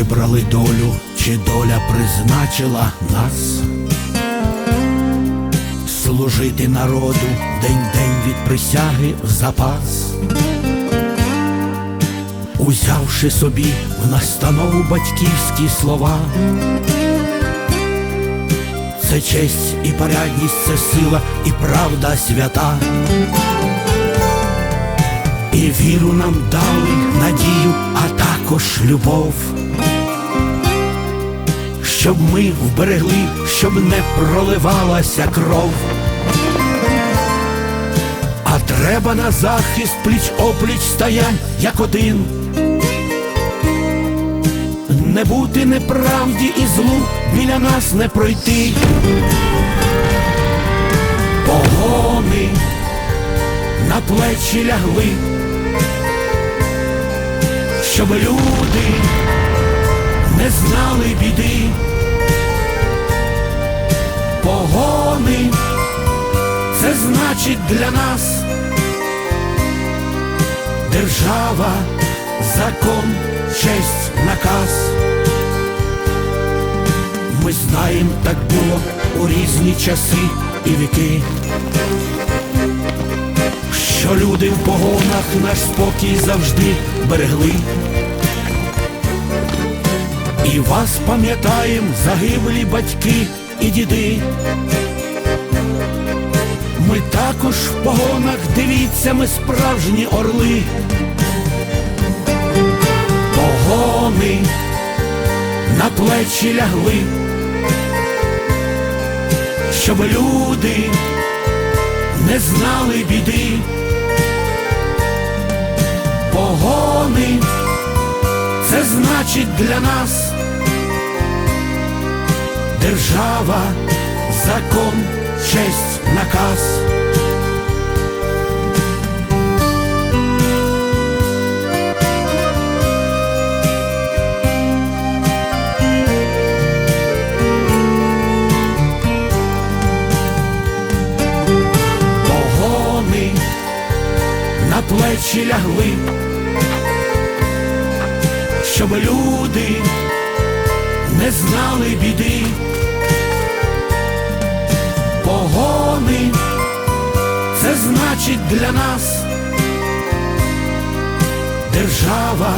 вибрали долю, чи доля призначила нас служити народу день-день від присяги в запас, узявши собі в настанову батьківські слова. Це честь і порядність, це сила і правда свята. І віру нам дали, надію, а також любов. Щоб ми вберегли, щоб не проливалася кров. А треба на захист пліч опліч стоять, як один. Не бути неправді і злу біля нас не пройти. Погони на плечі лягли, щоб люди не знали біди. Погони це значить для нас держава, закон, честь, наказ. Ми знаємо, так було у різні часи і віки, що люди в погонах наш спокій завжди берегли. Вас пам'ятаєм, загиблі батьки і діди. Ми також в погонах, дивіться, ми справжні орли. Погони на плечі лягли, щоб люди не знали біди. Погони це значить для нас держава, закон, честь, наказ. Погони на плечі лягли, щоб люди не знали біди. Погони це значить для нас держава,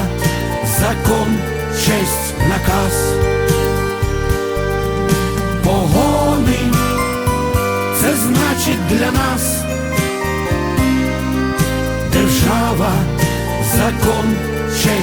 закон, честь, наказ. Погони це значить для нас держава, закон, честь.